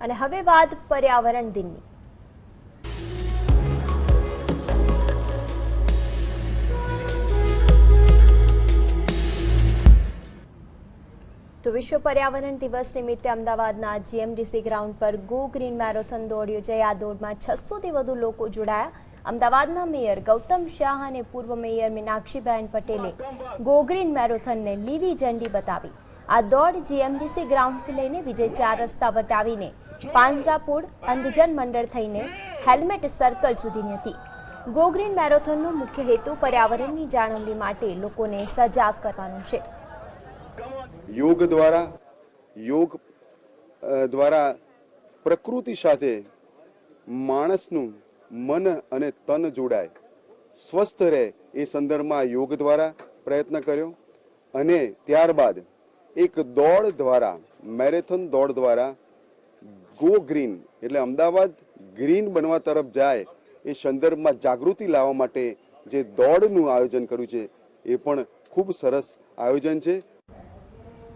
અને હવે વાત પર્યાવરણ દિનની. તો વિશ્વ પર્યાવરણ દિવસ નિમિત્તે અમદાવાદના જીએમડીસી ગ્રાઉન્ડ પર ગો ગ્રીન મેરેથોન દોડ યોજાઈ આ દોડમાં છસોથી વધુ લોકો જોડાયા. અમદાવાદના મેયર ગૌતમ શાહ અને પૂર્વ મેયર મીનાક્ષીબેન પટેલે ગો ગ્રીન મેરેથોનને લીલી ઝંડી બતાવી. આ દોડ જીએમડીસી ગ્રાઉન્ડથી લઈને વિજય ચાર રસ્તા વટાવીને પાંજરાપુર અંધજન મંડળ થઈને હેલ્મેટ સર્કલ સુધીની હતી. ગો ગ્રીન મેરેથોનનો મુખ્ય હેતુ પર્યાવરણની જાળવણી માટે લોકોને સજાગ કરવાનો છે. યોગ દ્વારા યોગ દ્વારા પ્રકૃતિ સાથે માણસનું મન અને તન જોડાય. સ્વસ્થ રહે એ સંદર્ભમાં યોગ દ્વારા પ્રયત્ન કર્યો અને ત્યારબાદ એક દોડ દ્વારા, મેરેથોન દોડ દ્વારા ગો ગ્રીન એટલે અમદાવાદ ગ્રીન બનવા તરફ જાય એ સંદર્ભમાં જાગૃતિ લાવવા માટે જે દોડનું આયોજન કર્યું છે, એ પણ ખૂબ સરસ આયોજન છે.